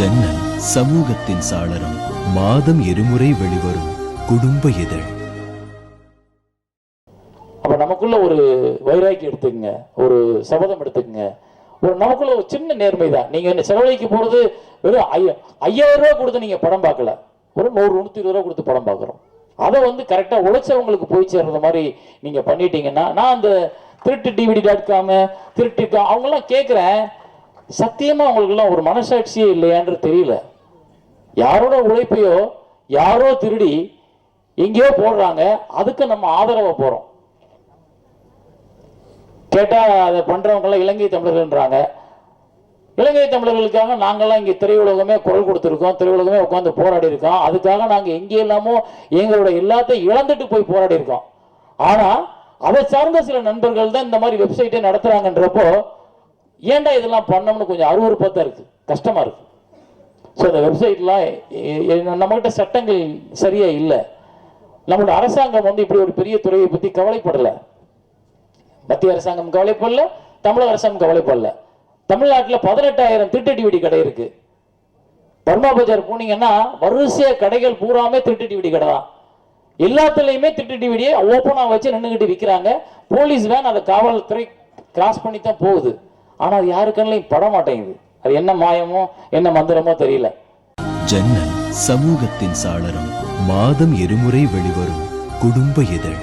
ஜன்னல் சமூகத்தின் சாளரம் மாதம் இருமுறை வெளிவரும் குடும்ப இதழ். அப்ப நமக்குள்ள ஒரு வைராக்கி எடுத்துக்கங்க ஒரு சபதம் எடுத்துக்கங்க. ஒரு நமக்குள்ள ஒரு சின்ன நேர்மை தான். நீங்க என்ன செலவழிக்க போறது வெறும் ஐயாயிரம் ரூபாய் கொடுத்து நீங்க படம் பார்க்கல. ஒரு நூறு நூத்தி இருபது ரூபா கொடுத்து படம் பார்க்குறோம். அதை வந்து கரெக்டாக உழைச்சவங்களுக்கு போய் சேர்ற மாதிரி நீங்கள் பண்ணிட்டீங்கன்னா நான் அந்த திருட்டு டிவிடி டாட் காமு திருட்டு அவங்கெல்லாம் கேட்குறேன் சத்தியமா அவங்களுக்குலாம் ஒரு மனசாட்சியே இல்லையான்றது தெரியல. யாரோட உழைப்பையோ யாரோ திருடி எங்கேயோ போடுறாங்க. அதுக்கு நம்ம ஆதரவை போறோம். கேட்டா அதை பண்ணுறவங்களாம் இலங்கை தமிழர்கள்ன்றாங்க. இலங்கை தமிழர்களுக்காக நாங்கள்லாம் இங்கே திரையுலகமே குரல் கொடுத்துருக்கோம். திரையுலகமே உட்காந்து போராடி இருக்கோம் அதுக்காக நாங்கள் எங்கே எல்லாமோ எங்களோட எல்லாத்தையும் இழந்துட்டு போய் போராடி இருக்கோம் ஆனால் அதை சார்ந்த சில நண்பர்கள் தான் இந்த மாதிரி வெப்சைட்டை நடத்துகிறாங்கன்றப்போ ஏன்டா இதெல்லாம் பண்ணோம்னு கொஞ்சம் அருவருப்பாக தான் இருக்குது கஷ்டமாக இருக்குது ஸோ இந்த வெப்சைட்லாம் நம்மகிட்ட சட்டங்கள் சரியாக இல்லை. நம்மளோட அரசாங்கம் வந்து இப்படி ஒரு பெரிய துறையை பற்றி கவலைப்படலை. மத்திய அரசாங்கம் கவலைப்படல தமிழக அரசாங்கம் கவலைப்படல. தமிழ்நாட்டில் பதினெட்டாயிரம் திருட்டு டிவிடி கடை இருக்கு. பர்மா பஜார் போனீங்கன்னா வரிசையாக கடைகள் பூராமே திருட்டு டிவிடி கடை தான். எல்லாத்துலேயுமே திருட்டு டிவிடியை ஓப்பனா வச்சு நின்றுக்கிட்டு விற்கிறாங்க போலீஸ் வேன் அதை காவல்துறை கிராஸ் பண்ணி தான் போகுது. ஆனா அது யாரு கண்ணிலையும் பட மாட்டேங்குது. அது என்ன மாயமோ என்ன மந்திரமோ தெரியல. ஜன்னல் சமூகத்தின் சாளரம் மாதம் இருமுறை வெளிவரும் குடும்ப இதழ்.